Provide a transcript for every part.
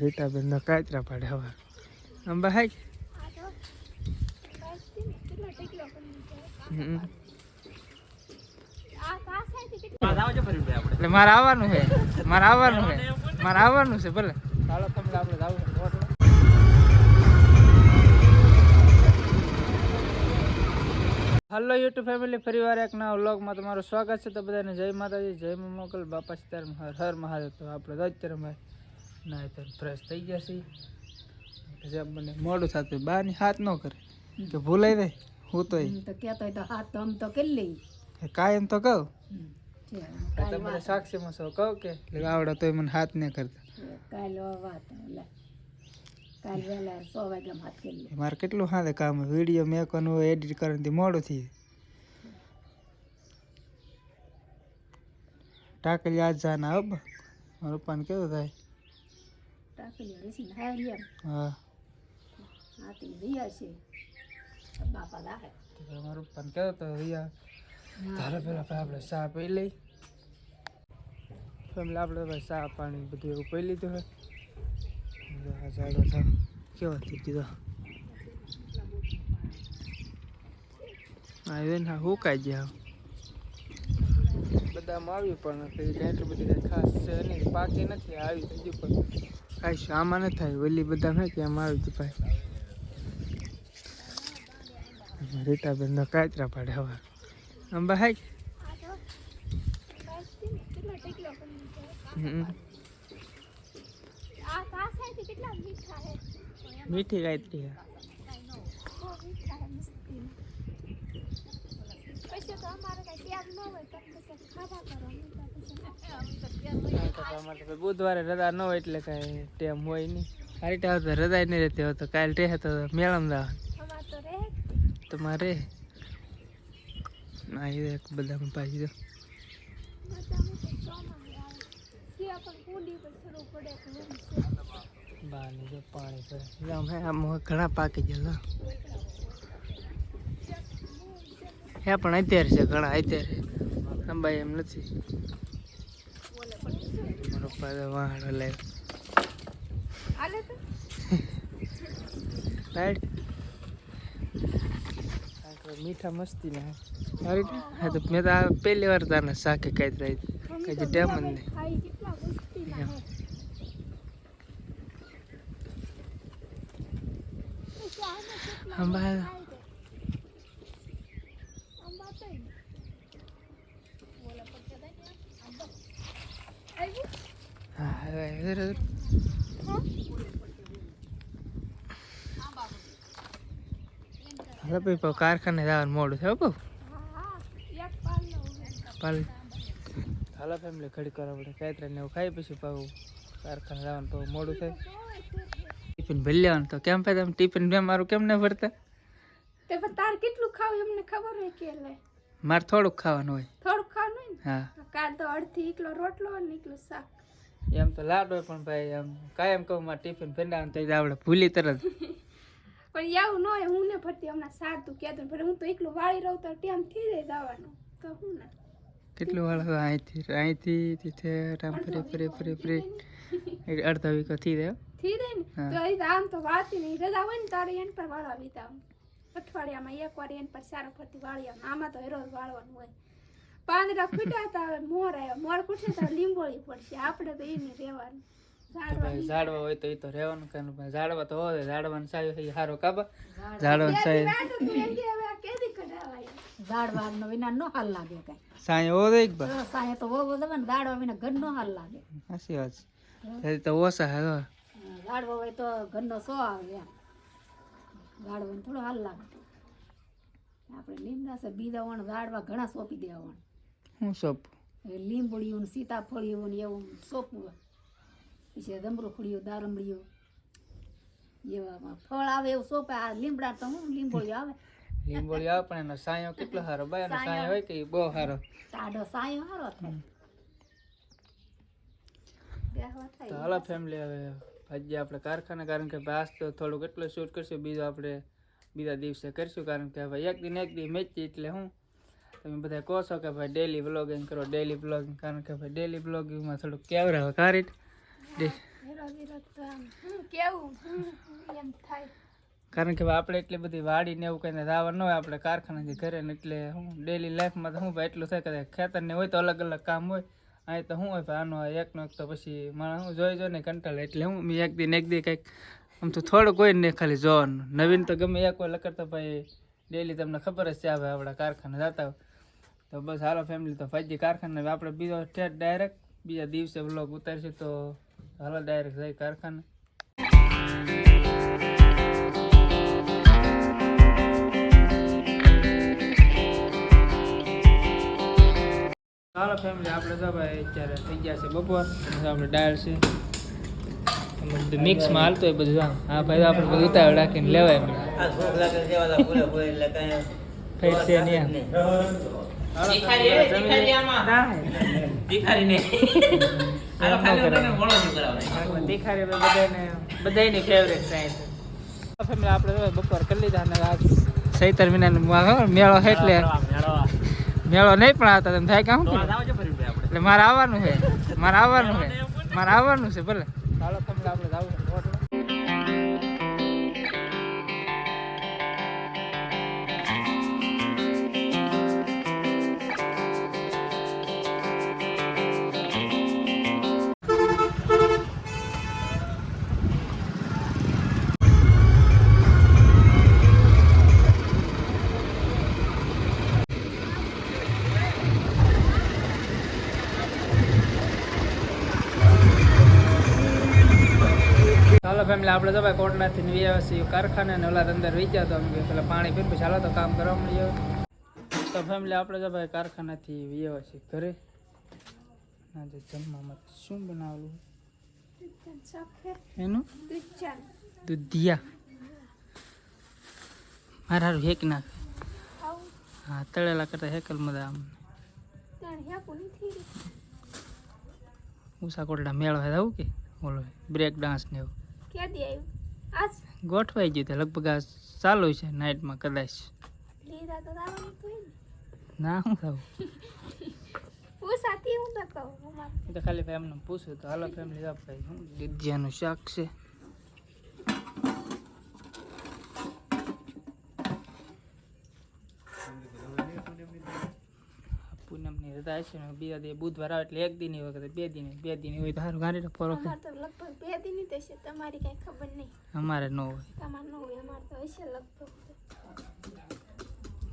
રીટાબેન નો કાચરા પાડે હવે. અંબા હાય. એટલે મારે આવવાનું છે. મારે આવવાનું છે. મારે આવવાનું છે, ભલે. ચાલો, તમને આપણે જાવું. હલો યુટ્યુબ ફેમિલી ફરીવાર એક નવા વ્લોગમાં તમારું સ્વાગત છે. તો બધાને જય માતાજી, જય મોકલ બાપા, સીતારામ, હર હર મહાદેવ. તો આપણે અત્યારે અમે ના તો ફ્રેશ થઈ ગયા છીએ જેમ મને મોડું થતું બહારની હાથ ન કરે. કે ભૂલાઈ દે હું તો તો કહેતો હોય તો હાથ તો આમ તો કરી લઈ. કાયમ તો કહું. છે. તમારે સાક્ષીમાં સૌ કહું કે? આવડે તોય મને હાથ નહીં કરતા. કાલ વાત કાલ વહેલા સો વાગ્યા હાથ કરી મારે કેટલું હાથે કામ વીડિયો મેકવાનું હોય એડિટ કરવાથી મોડું થઈ ટાકલી આજ જાના હબ બા. પપ્પાને કેવું થાય? ટાકલી રસી હારી એમ હા હાથી રહ્યા છે બાપા લાહે તો પછી મારા પપ્પાને કેવું તો રિયા તારે પેલા આપણે ચા પી લઈ ફેમિલી આપણે ચા પાણી બધું એવું પી લીધું હોય જો આ ઝાડો થાય કેવો થઈ ગયો હા એ ના હુકાઈ ગયા બધામાં આવ્યું પણ કઈ કાંઈ એટલું બધી કાંઈ ખાસ છે નહીં. પાકી નથી આવી તો હજુ પણ. કાંઈ આમાં ન થાય ઓલી બધા હોય કે આમાં આવી ભાઈ. રીટાબેન નો કાચરા પાડે હવે. હમ. મીઠી ગાયત્રી તો બુધવારે રજા ન હોય એટલે કઈ ટેમ હોય નહીં. હારી ટાવ તો રજા નહીં રહેતી હોય તો કાલ રહે તો મેળમ દા. તમારે ના, એ બધા પાછી દો પાણી પડે હે આમ ઘણા પાકી ગયા હે, પણ અત્યારે છે, ઘણા, અત્યારે. અંબાઈ એમ નથી. તો. વાહડો લે રાઈટ મીઠા મસ્તી ના રાઈટ હા તો મેં તો આ પહેલી વાર તાને શાકે કાંઈ રહી કઈ ડેમ જ નહીં. એમ. અંબા હા હવે ભાઈ પાછું કારખાને જવાનું મોડું થયું બહુ. પાલ. હાલો ફેમિલી ઘડી કરવા પડે કાંઈ ને એવું ખાઈ પછી પાછું કારખાને જવાનું તો મોડું થાય ટિફિન ભરી લેવાનું તો કેમ ભાઈ તમે? ટિફિન બે મારું કેમ ન ભરતા? તે પણ તાર કેટલું ખાવું એમને ખબર હોય કે લે. મારે થોડુંક ખાવાનું હોય. થોડું ખાવાનું હોય હા. ને તો અડધી એકલો રોટલો અને એકલું શાક. એમ તો લાડો પણ ભાઈ એમ કાયમ કહું મારે ટિફિન ભેંડાવાનું તો આપણે ભૂલી તરત. પણ એવું ન હોય હું ને ફરતી હમણાં તું કહેતો પણ હું તો એકલું વાળી રહું તો ટેમ થઈ જાય દાવાનું. તો હું ને? કેટલું વાળો? અહીંથી અહીંથી તીથે ટાઈમ ફરી ફરી ફરી ફરી. અડધા વીકો થઈ જાય થઈ જાય ને? તો આમ તો વાતી નહીં. રજા હોય ને તારે એન પર વાળવા વીતા અઠવાડિયામાં એક વાર એન પર સારો ફરતી વાળી આવે આમાં તો રોજ વાળવાનું હોય. પાંદડા ફૂટ્યા તો હવે મોર આવ્યો મોર ફૂટે તો લીંબોળી પડશે. આપણે તો એને રહેવાનું. ઝાડવા ઝાડવા હોય તો એ તો રહેવાનું કારણ ઝાડવા તો હોય ઝાડવાનું સાયું થઈ સારો કાબા ઝાડવાનું. સાયું દાડવાનો વિના નો હાલ લાગે કઈ. સાયું બા તો દવે ને વિના ઘર નો હાલ લાગે. સાચી વાત છે. તો ઓછા હે તો. હોય તો ઘરનો સો આવે દાડવા થોડો હાલ લાગે. આપણે લીમડા છે બીજા વણ ઝાડવા ઘણા સોંપી દેવા હું સોંપું? લીંબડીયું ને સીતાફળીયું ને એવું સોંપવું પછી દમરૂખડિયું દારમડીયું એવામાં ફળ આવે એવું સોંપે આ લીમડા તો હું લીંબોળિયું આવે. લીંબોળી આવે પણ એનો સાયો કેટલો સારો? બાય એનો સાયો હોય કે બહુ સારો? તાડો સાયો સારો થાય. હાલો ફેમિલી હવે આજે આપણે કારખાના કારણ કે આજ તો થોડુંક એટલું શૂટ કરશું બીજું આપણે બીજા દિવસે કરશું કારણ કે ભાઈ એક દિન એક દિન મેચી એટલે હું તમે બધા કહો છો કે ભાઈ ડેલી બ્લોગિંગ કરો ડેલી બ્લોગિંગ કારણ કે ભાઈ ડેલી બ્લોગિંગમાં થોડુંક કેવરા હોય એમ કારણ કે આપણે એટલી બધી વાડી ને એવું કઈ રાવણ ન હોય, આપણે કારખાનાથી ઘરે ને એટલે હું ડેલી લાઈફમાં તો શું ભાઈ એટલું થાય કે ખેતર ને હોય તો અલગ અલગ કામ હોય. અહીં તો શું હોય ભાઈ આનો એકનો એક તો પછી માણસ હું જોઈ જો ને કંટાળે, એટલે હું મેં એક દી એક દી કંઈક આમ તો થોડુંક કોઈ ને ખાલી જોવાનું. નવીન તો ગમે એક હોય લકર તો ભાઈ ડેલી તમને ખબર જ છે આપણે આપણા કારખાને જતા હોય. તો બસ હાલો ફેમિલી તો ફાઈજી કારખાને આપણે બીજો સ્ટેટ ડાયરેક્ટ બીજા દિવસે બ્લોગ ઉતારશે તો હાલો ડાયરેક્ટ જઈ કારખાને. હાલો ફેમિલી આપણે તો ભાઈ અત્યારે થઈ ગયા છે બપોર આપણે દાળ છે. બધું મિક્સમાં હાલતું હોય બધું હા. ભાઈ આપણે બધું ઉતાવળ રાખીને લેવાય ફેટ છે નહીં. ના ન આપણે બપોર કરી લીધા અને આજ સૈતર મહિના મેળો છે એટલે. મેળો નહીં પણ આવતા તમે થાય કામ એટલે મારે આવવાનું છે મારે આવવાનું છે મારે આવવાનું છે ભલે. ચાલો ફેમિલી આપણે જાવું. ચાલો ફેમિલી આપણે તો ભાઈ કોટનાથી વી આવ્યા છીએ કારખાને અને ઓલા અંદર વેચ્યા તો અમે પેલા પાણી પીને ચાલો તો કામ કરવા મળ્યો. તો ફેમિલી આપણે તો ભાઈ કારખાનાથી વી આવ્યા છીએ ઘરે આજે જમવામાં શું બનાવેલું? એનું? દુધિયા. મારા હારું હેક નાખે. હા, તળેલા કરતા હેકલ મજા આમ. ઉષા કોટડા મેળો હે આવું કે? બોલો બ્રેક ડાન્સ ને એવું? ક્યાં દી આવ્યું આજ ગોઠવાઈ ગયું તે લગભગ આ ચાલુ છે નાઇટમાં કદાચ. લીધા તો ના. શું થવું પૂછાતી હું તો કહું હું તો ખાલી એમને પૂછું તો હાલો ફેમિલી આપણે દૂધિયાનું શાક છે? પૂનમની રજા છે ને બીજા દિવસ બુધવાર આવે એટલે એક દિન વખત બે દિન બે દિન હોય તો સારું ગાડી ફરો તો લગભગ બે દિન જ હશે તમારી કઈ ખબર નહીં. અમારે ન હોય. તમારે ન હોય અમારે તો હશે લગભગ.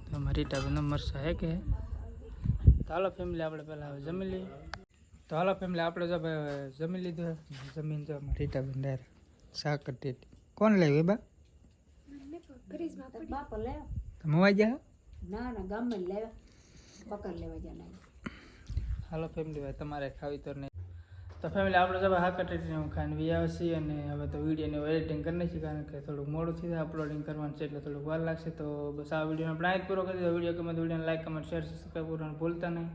તો અમારી નંબર મરસા હે કે? તો હાલો ફેમિલી આપણે પહેલાં હવે જમી લઈએ. તો હાલો ફેમિલી આપણે જો જમી લીધું. જમીન જો અમારી રીટા ડાયરેક્ટ શાક ટેટી કોણ લાવ્યું બા? બાપા લેવા. લે તમે વાઈ ગયા ના ના ગામમાં લેવા. પકડ લેવા જાના હાલો ફેમિલી ભાઈ તમારે ખાવી તો નહીં. તો ફેમિલી આપણે જવા હા હાકર ટેટીને હું ખાઈને વી આવે છીએ અને હવે તો વિડીયોને એડિટિંગ કરી નાખીએ કારણ કે થોડુંક મોડું થઈ જાય અપલોડિંગ કરવાનું છે એટલે થોડુંક વાર લાગશે. તો બસ આ વિડીયોને આપણે આ પૂરો કરી દીધો. વીડિયો ગમે તો વિડીયોને લાઈક કમેન્ટ શેર સબસ્ક્રાઈબ કરવાનું ભૂલતા નહીં.